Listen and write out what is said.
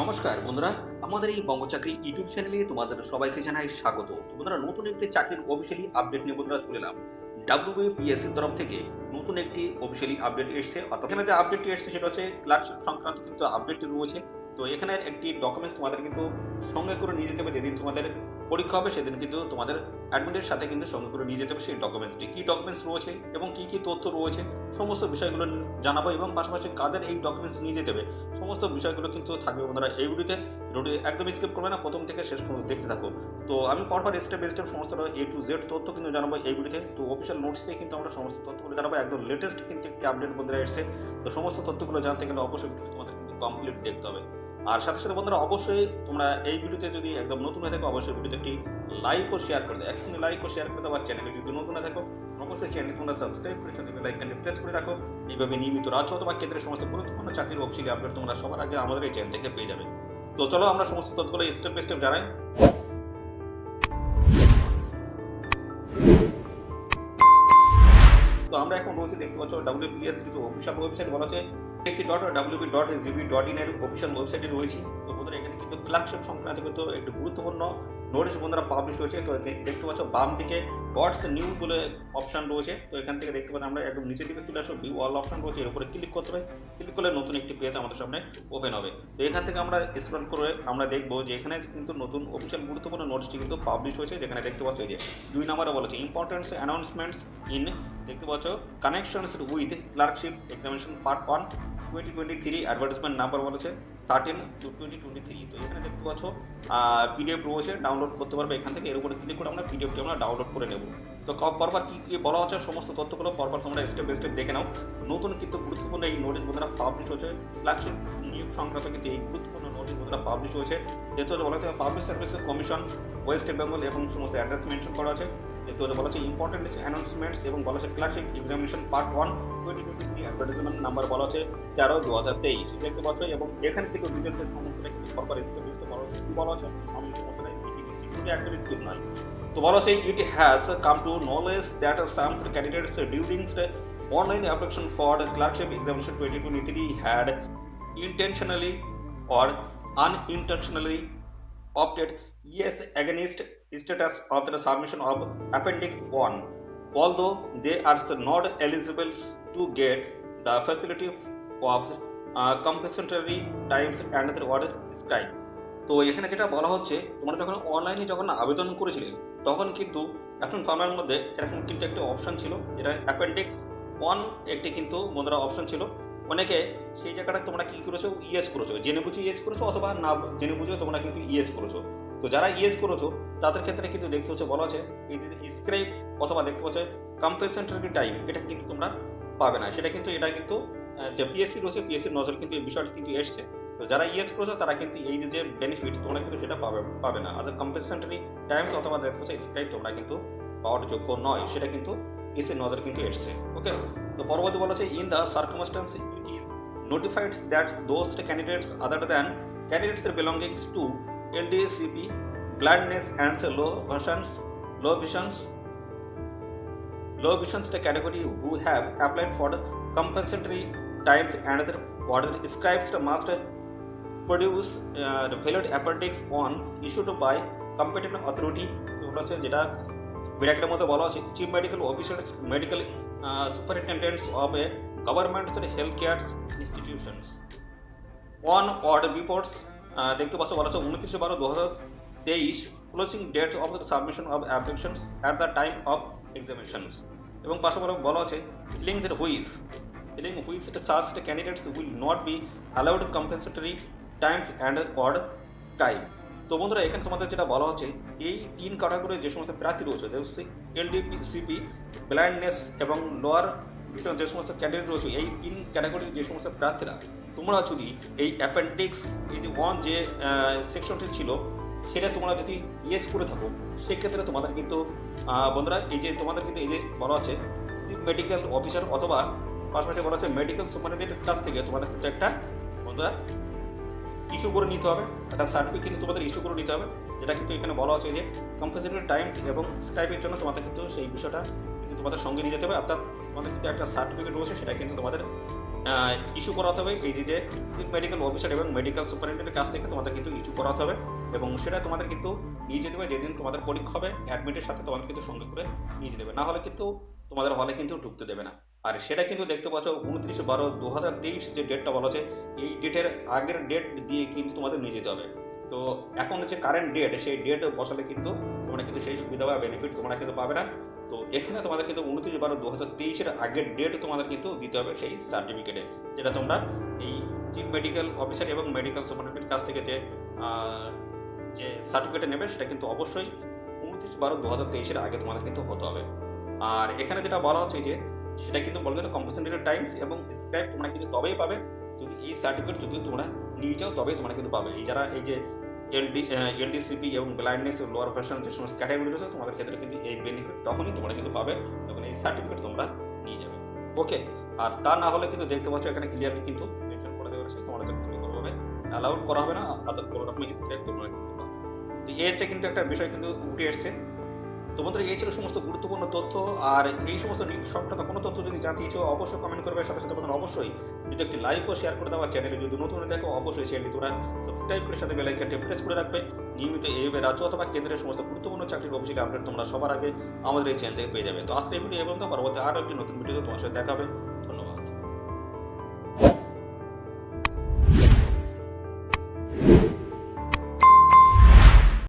নমস্কার বন্ধুরা, আমাদের এই বঙ্গচাকরি ইউটিউব চ্যানেলে তোমাদের সবাইকে জানাই স্বাগত। বন্ধুরা, নতুন একটি চাকরির অফিসিয়ালি আপডেট নিয়ে বন্ধুরা চলে এলাম। তরফ থেকে নতুন একটি অফিসিয়ালি আপডেট এসেছে। অর্থাৎ এখানে যে আপডেটটি এসেছে সেটা হচ্ছে ক্লার্কশিপ সংক্রান্ত কিন্তু আপডেটটি রয়েছে। তো এখানে একটি ডকুমেন্টস তোমাদের কিন্তু সঙ্গে করে নিয়ে যেতে হবে। যেদিন তোমাদের পরীক্ষা হবে, সেদিন কিন্তু তোমাদের অ্যাডমিটের সাথে কিন্তু সঙ্গে করে নিয়ে যেতে হবে সেই ডকুমেন্টসটি কী ডকুমেন্টস রয়েছে এবং কী কী তথ্য রয়েছে সমস্ত বিষয়গুলো জানাব এবং পাশাপাশি কাদের এই ডকুমেন্টস নিয়ে যেতে হবে, সমস্ত বিষয়গুলো কিন্তু থাকবে বন্ধুরা এই ভিডিওতে একদম স্কিপ করবে না, প্রথম থেকে শেষ পর্যন্ত দেখতে থাকো তো আমি পরপর স্টেপ স্টেপ সমস্ত এ টু জেড তথ্য কিন্তু জানাব এই ভিডিওতে তো অফিসিয়াল নোটস থেকে কিন্তু আমরা সমস্ত তথ্যগুলো জানাব, একদম লেটেস্ট কিন্তু একটি আপডেট বন্ধুরা এসেছে। তো সমস্ত তথ্যগুলো জানতে গেলে অবশ্যই তোমাদের কিন্তু কমপ্লিট দেখতে হবে। আর সাথে সাথে বন্ধুরা, অবশ্যই তোমরা এই ভিডিওতে যদি একদম নতুন হয়ে থাকো, অবশ্যই ভিডিওতে একটি লাইক ও শেয়ার করে দাও। এখনই লাইক ও শেয়ার করে দাও আর চ্যানেলে যদি নতুন হয়ে থাকো, অবশ্যই চ্যানেল তোমরা সাবস্ক্রাইব করে সাথে বেল আইকনটি প্রেস করে রাখো। এইভাবে নিয়মিত রাজ্য অথবা কেন্দ্রের সমস্ত গুরুত্বপূর্ণ চাকরির অফিসিয়ালি আপডেট তোমরা সবার আগে আমাদের এই চ্যানেল থেকে পেয়ে যাবে। তো চলো আমরা সমস্ত তথ্যগুলো স্টেপ বাই স্টেপ জানাই। তো আমরা এখন রয়েছি, দেখতে পাচ্ছ ডাব্লিউপিএস কিন্তু অফিসিয়াল ওয়েবসাইট বলা হচ্ছে। AC dot dot dot in এর অফিসিয়াল ওয়েবসাইটে রয়েছি। তো বন্ধুরা, এখানে কিন্তু ক্লার্কশিপ সংক্রান্ত কিন্তু একটি গুরুত্বপূর্ণ নোটিশ বন্ধুরা পাবলিশ হয়েছে তো দেখতে পাচ্ছ, বাম দিকে হোয়াটস নিউ বলে অপশন রয়েছে। তো এখান থেকে দেখতে পাচ্ছি, আমরা একদম নিচের দিকে চলে আসো ভিউ অল অপশন রয়েছে। এর উপরে ক্লিক করতে হবে। ক্লিক করলে নতুন একটি পেজ আমাদের সামনে ওপেন হবে। তো এখান থেকে আমরা স্ক্রল করে আমরা দেখব যে এখানে কিন্তু নতুন অফিসিয়াল গুরুত্বপূর্ণ নোটিশটি কিন্তু পাবলিশ হয়েছে। যেখানে দেখতে পাচ্ছ যে দুই নম্বরে বলেছে ইম্পর্টেন্স অ্যানাউন্সমেন্টস ইন দেখতে পাচ্ছ connections with clerkship examination part one twenty twenty three advertisement number বলেছে। থার্টিন টোয়েন্টি টোয়েন্টি থ্রি তো এখানে দেখতে পাচ্ছ পিডিএফ রয়েছে ডাউনলোড করতে পারবে এখান থেকে। এর উপরে ক্লিক করে আমরা পিডিএফটি আমরা ডাউনলোড করে নেব। তো পরপর কী কী বলা হচ্ছে, সমস্ত তথ্যগুলো পরপর তোমরা স্টেপ বাই স্টেপ দেখে নাও। নতুন কিন্তু গুরুত্বপূর্ণ এই নোটিশ বন্ধুরা পাবলিশ হয়েছে। ফ্ল্যাগশিপ নিয়োগ সংক্রান্ত কিন্তু এই গুরুত্বপূর্ণ নোটিশ বন্ধুরা পাবলিশ হয়েছে। যেহেতু বলা হচ্ছে public service commission West Bengal এবং সমস্ত অ্যাড্রেস মেনশন করা আছে। যেহেতু বলা হচ্ছে ইম্পর্টেন্ট অ্যানাউন্সমেন্টস এবং বলা হচ্ছে clerkship examination part one twenty twenty three advertisement number বলা হচ্ছে তেরো দু হাজার তেইশ দেখতে পাচ্ছ এবং এখান থেকে ডিটেলসের সমস্তটা কিন্তু পরপর স্টেপ বাই বলা হচ্ছে, কি বলা হচ্ছে, আমি সমস্তটা লিখে দিচ্ছি কিন্তু একটা স্কিপ নয় তো বলা হচ্ছে it has come to knowledge that some candidates during online application for the clerkship examination 2023 had intentionally or unintentionally opted yes against status of the submission of appendix 1 although they are not eligible to get the facility of uh, compensatory times and the order scribe. তো এখানে যেটা বলা হচ্ছে তোমরা যখন অনলাইনে যখন আবেদন করেছিলে তখন কিন্তু এখন ফর্মের মধ্যে এরকম কিন্তু একটা অপশন ছিল। যেটা অ্যাপেন্ডিক্স ওয়ান একটি কিন্তু বন্ধুরা অপশন ছিল। অনেকে সেই জায়গাটা তোমরা কি করেছ? ইয়েস করেছ। জেনে বুঝে ইয়েস করেছ অথবা না জেনে বুঝে তোমরা কিন্তু ইএস করেছ। তো যারা ইএস করেছ, তাদের ক্ষেত্রে কিন্তু দেখতে হচ্ছে, বলা হচ্ছে যে স্ক্রাইব অথবা দেখতে পাচ্ছে কম্পেনসেন্টারি টাইম এটা কিন্তু তোমরা পাবে না। সেটা কিন্তু, এটা কিন্তু যে পিএসসি রয়েছে পিএসসির নজর কিন্তু এই বিষয়টা কিন্তু এসছে। তো যারা ইএস করেছ, তারা কিন্তু এই যে যে বেনিফিট তোমরা কিন্তু সেটা পাবে পাবে না। আদার কম্পেনসেন্টারি টাইমস অথবা দেখতে পাচ্ছে স্ক্রাইব তোমরা কিন্তু পাওয়ার যোগ্য নয়। সেটা কিন্তু এসে নজর কিন্তু এসছে ওকে তো পরবর্তী বলা হচ্ছে in the circumstance it is notified that those candidates other than candidates belongings to এলডিএসিপি blindness and low visions low visions low visions the category who have applied for the compensatory times and the order scribes must produce uh, the valid appendix on issued by competent authority ওটা হচ্ছে যেটা ব্র্যাকেটের মধ্যে বলা আছে chief medical officers medical superintendents of a government health care institutions on odd reports দেখতে পাচ্ছ, বলা হচ্ছে উনত্রিশে বারো দু হাজার তেইশ closing date of submission of applications at the time of examinations এবং পাশাপাশি বলা আছে failing there which failing which search candidates will not be allowed compensatory times and a scribe তো বন্ধুরা, এখানে তোমাদের যেটা বলা হচ্ছে, এই তিন ক্যাটাগরি যে সমস্ত প্রার্থী রয়েছে এলডিপি সিপি ব্লাইন্ডনেস এবং লোয়ার যে সমস্ত ক্যান্ডিডেট রয়েছে, এই তিন ক্যাটাগরির যে সমস্ত প্রার্থীরা তোমরা যদি এই অ্যাপেন্ডিক্স এই যে ওয়ান যে সেকশনটি ছিল, সেটা তোমরা যদি ইয়েস করে থাকো, সেক্ষেত্রে তোমাদের কিন্তু বন্ধুরা এই যে তোমাদের কিন্তু এই যে বলা হচ্ছে মেডিকেল অফিসার অথবা পাশাপাশি বলা আছে মেডিকেল সুপারিনটেন্ডেন্টের কাছ থেকে তোমাদের কিন্তু একটা, বন্ধুরা ইস্যু করে নিতে হবে, একটা সার্টিফিকেট কিন্তু তোমাদের ইস্যু করে নিতে হবে, যেটা কিন্তু এখানে বলা হচ্ছে যে কম্পালসারি টাইমস এবং স্ক্রাইবের জন্য তোমাদের কিন্তু সেই বিষয়টা কিন্তু তোমাদের সঙ্গে নিয়ে যেতে হবে। অর্থাৎ তোমাদের কিন্তু একটা সার্টিফিকেট রয়েছে, সেটা কিন্তু তোমাদের ইস্যু করাতে হবে। এই যে যে মেডিকেল অফিসার এবং মেডিকেল সুপারিনটেন্ডেন্টের কাছ থেকে তোমাদের কিন্তু ইস্যু করাতে হবে এবং সেটা তোমাদের কিন্তু নিয়ে যেতে হবে। যেদিন তোমাদের পরীক্ষা হবে অ্যাডমিটের সাথে তোমাদের কিন্তু সঙ্গে করে নিয়ে যেতে হবে। না হলে কিন্তু তোমাদের হলে কিন্তু ঢুকতে দেবে না। আর সেটা কিন্তু দেখতে পাচ্ছ, উনত্রিশ বারো দু হাজার তেইশ যে ডেটটা বলা আছে এই ডেটের আগের ডেট দিয়ে কিন্তু তোমাদের নিয়ে যেতে হবে। তো এখন যে কারেন্ট ডেট সেই ডেট বসালে কিন্তু তোমরা কিন্তু সেই সুবিধা বা বেনিফিট তোমরা কিন্তু পাবে না। তো এখানে তোমাদের কিন্তু উনত্রিশ বারো দু হাজার তেইশের আগের ডেট তোমাদের কিন্তু দিতে হবে সেই সার্টিফিকেটে যেটা তোমরা এই চিফ মেডিকেল অফিসার এবং মেডিকেল সুপারিনটেন্ডেন্টের কাছ থেকে যে যে সার্টিফিকেট নেবে সেটা কিন্তু অবশ্যই উনত্রিশ বারো দু হাজার তেইশের আগে তোমাদের কিন্তু হতে হবে। আর এখানে যেটা বলা হচ্ছে যে, সেটা কিন্তু বলতে গেলে কম্পাসেন্টেড টাইমস এবং স্ক্রাইব তোমরা কিন্তু তবেই পাবে যদি এই সার্টিফিকেট যদি তোমরা নিয়ে যাও, তবেই তোমরা কিন্তু পাবে। এই যারা এই যে এলডি এলডিসিপি এবং ব্লাইন্ডনেস লোয়ার ফ্যাশন যে সমস্ত ক্যাটাগরি রয়েছে, তোমাদের ক্ষেত্রে কিন্তু এই বেনিফিট তখনই তোমরা কিন্তু পাবে যখন এই সার্টিফিকেট তোমরা নিয়ে যাবে। ওকে আর তা না হলে কিন্তু দেখতে পাচ্ছ এখানে ক্লিয়ারলি কিন্তু মেনশন করে দেওয়া রয়েছে, তোমাদের কিন্তু কোনোভাবে অ্যালাউড করা হবে না আদার কোনো রকম স্ক্রেপ তোমরা কিন্তু তো এই হচ্ছে কিন্তু একটা বিষয় কিন্তু উঠে এসছে। তোমাদের এই ছিল সমস্ত গুরুত্বপূর্ণ তথ্য, আর এই সমস্ত নিউজ সংক্রান্ত কোনো তথ্য যদি জানতে ইচ্ছো অবশ্যই কমেন্ট করবে। সাথে সাথে তোমরা অবশ্যই যদি একটি লাইক ও শেয়ার করে দেওয়া চ্যানেলে যদি নতুন দেখো অবশ্যই চ্যানেলটি তোমরা সাবস্ক্রাইব করে সাথে বেলাইকনটি প্রেস করে রাখবে। নিয়মিত এইভাবে রাজ্য অথবা কেন্দ্রের সমস্ত গুরুত্বপূর্ণ চাকরির অভিষেক আপডেট তোমরা সবার আগে আমাদের এই চ্যানেল থেকে পেয়ে যাবে। তো আজকে এই ভিডিও এবং পরবর্তী আরও একটি নতুন ভিডিও তোমার সাথে দেখা হবে।